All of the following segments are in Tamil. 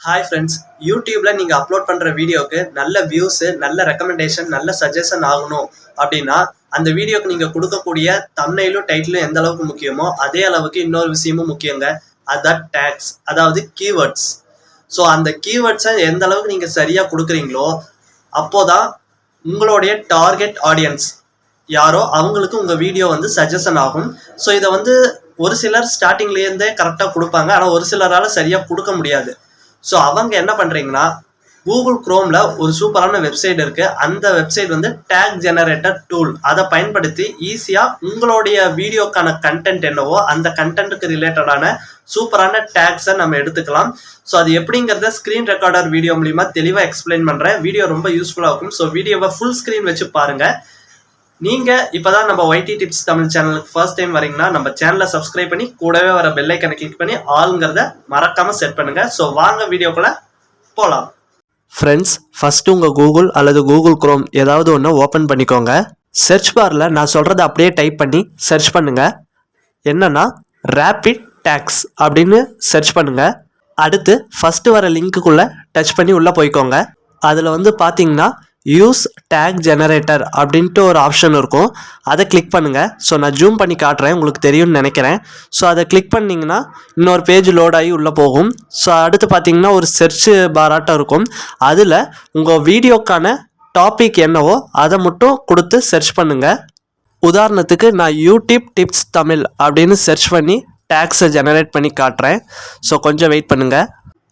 ஹாய் ஃப்ரெண்ட்ஸ் யூடியூப்ல நீங்க அப்லோட் பண்ற வீடியோக்கு நல்ல வியூஸ் நல்ல ரெக்கமெண்டேஷன் நல்ல சஜஷன் ஆகணும் அப்படின்னா அந்த வீடியோக்கு நீங்க கொடுக்கக்கூடிய தம்னைலும் டைட்டிலும் எந்த அளவுக்கு முக்கியமோ அதே அளவுக்கு இன்னொரு விஷயமும் முக்கியங்க. அதான் டேக்ஸ் அதாவது கீவேர்ட்ஸ் ஸோ அந்த கீவேர்ட்ஸை எந்த அளவுக்கு நீங்க சரியா கொடுக்குறீங்களோ அப்போதான் உங்களுடைய டார்கெட் ஆடியன்ஸ் யாரோ அவங்களுக்கு உங்கள் வீடியோ வந்து சஜஷன் ஆகும். ஸோ இதை வந்து ஒரு சிலர் ஸ்டார்டிங்லேருந்தே கரெக்டாக கொடுப்பாங்க. ஆனால் ஒரு சிலரால் சரியாக கொடுக்க முடியாது. ஸோ அவங்க என்ன பண்ணுறீங்கன்னா கூகுள் குரோமில் ஒரு சூப்பரான வெப்சைட் இருக்குது அந்த வெப்சைட் வந்து டேக் ஜெனரேட்டர் டூல் அதை பயன்படுத்தி ஈஸியாக உங்களுடைய வீடியோக்கான கண்டென்ட் என்னவோ அந்த கண்டென்ட்டுக்கு ரிலேட்டடான சூப்பரான டேக்ஸை நம்ம எடுத்துக்கலாம். ஸோ அது எப்படிங்கிறத ஸ்க்ரீன் ரெக்கார்டர் வீடியோ மூலிமா தெளிவாக எக்ஸ்பிளைன் பண்ணுறேன் வீடியோ ரொம்ப யூஸ்ஃபுல்லாக இருக்கும். ஸோ வீடியோவை ஃபுல் ஸ்க்ரீன் வச்சு பாருங்கள் நீங்கள் இப்போ தான் நம்ம ஒய்டி டிப்ஸ் தமிழ் சேனலுக்கு ஃபர்ஸ்ட் டைம் வரீங்கன்னா நம்ம சேனலை சப்ஸ்கிரைப் பண்ணி கூடவே வர பெல்லைக்கனை கிளிக் பண்ணி ஆளுங்கிறத மறக்காமல் செட் பண்ணுங்கள் ஸோ வாங்க வீடியோக்குள்ளே போகலாம் ஃப்ரெண்ட்ஸ் ஃபர்ஸ்ட் உங்கள் கூகுள் அல்லது கூகுள் குரோம் ஏதாவது ஒன்று ஓப்பன் பண்ணிக்கோங்க. சர்ச் பாரில் நான் சொல்கிறத அப்படியே டைப் பண்ணி சர்ச் பண்ணுங்கள் என்னென்னா ரேபிட் டேக்ஸ் அப்படின்னு சர்ச் பண்ணுங்கள் அடுத்து ஃபஸ்ட்டு வர லிங்க்குள்ளே டச் பண்ணி உள்ளே போய்க்கோங்க. அதில் வந்து பார்த்தீங்கன்னா யூஸ் டேக் ஜெனரேட்டர் அப்படின்ட்டு ஒரு ஆப்ஷன் இருக்கும். அதை கிளிக் பண்ணுங்கள் ஸோ நான் ஜூம் பண்ணி காட்டுறேன். உங்களுக்கு தெரியும்னு நினைக்கிறேன். ஸோ அதை கிளிக் பண்ணிங்கன்னா இன்னொரு பேஜ் லோட் ஆகி உள்ளே போகும். ஸோ அடுத்து பார்த்தீங்கன்னா ஒரு செர்ச் பாராட்டம் இருக்கும். அதில் உங்கள் வீடியோக்கான டாபிக் என்னவோ அதை மட்டும் கொடுத்து சர்ச் பண்ணுங்கள் உதாரணத்துக்கு நான் யூடியூப் டிப்ஸ் தமிழ் அப்படின்னு சர்ச் பண்ணி டேக்ஸை ஜெனரேட் பண்ணி காட்டுறேன். ஸோ கொஞ்சம் வெயிட் பண்ணுங்கள்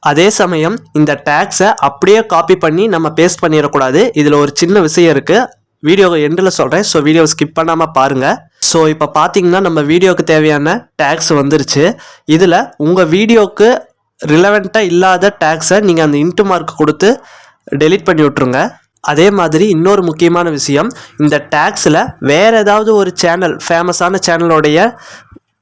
அதே சமயம் இந்த டேக்ஸை அப்படியே காப்பி பண்ணி நம்ம பேஸ்ட் பண்ணிடக்கூடாது. இதில் ஒரு சின்ன விஷயம் இருக்குது வீடியோ எண்டில் சொல்கிறேன் ஸோ வீடியோவை ஸ்கிப் பண்ணாமல் பாருங்கள் ஸோ இப்போ பார்த்தீங்கன்னா நம்ம வீடியோக்கு தேவையான டேக்ஸ் வந்துருச்சு. இதில் உங்கள் வீடியோவுக்கு ரிலவெண்ட்டாக இல்லாத டேக்ஸை நீங்கள் அந்த இன்ட்டு மார்க் கொடுத்து டெலீட் பண்ணி விட்ருங்க அதே மாதிரி இன்னொரு முக்கியமான விஷயம். இந்த டேக்ஸில் வேறு ஏதாவது ஒரு சேனல் ஃபேமஸான சேனலோடைய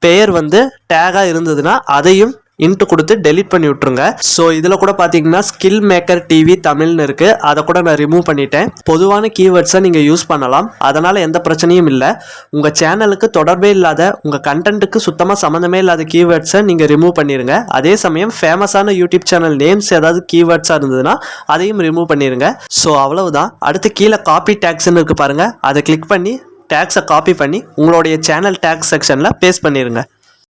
பெயர் வந்து டேகாக இருந்ததுன்னா அதையும் இன்ட்டு கொடுத்து டெலீட் பண்ணி விட்ருங்க ஸோ இதில் கூட பார்த்தீங்கன்னா ஸ்கில் மேக்கர் டிவி தமிழ்னு இருக்குது அதை கூட நான் ரிமூவ் பண்ணிட்டேன். பொதுவான கீவேர்ட்ஸை நீங்கள் யூஸ் பண்ணலாம். அதனால் எந்த பிரச்சனையும் இல்லை. உங்கள் சேனலுக்கு தொடர்பே இல்லாத உங்கள் கண்டென்ட்டுக்கு சுத்தமாக சம்மந்தமே இல்லாத கீவேர்ட்ஸை நீங்கள் ரிமூவ் பண்ணிடுங்க அதே சமயம் ஃபேமஸான யூடியூப் சேனல் நேம்ஸ் ஏதாவது கீவேர்ட்ஸாக இருந்ததுன்னா அதையும் ரிமூவ் பண்ணிடுங்க ஸோ அவ்வளவுதான். அடுத்து கீழே காப்பி டேக்ஸ்ன்னு இருக்குது பாருங்கள் அதை கிளிக் பண்ணி டேக்ஸை காப்பி பண்ணி உங்களுடைய சேனல் டேக்ஸ் செக்ஷனில் பேஸ்ட் பண்ணிடுங்க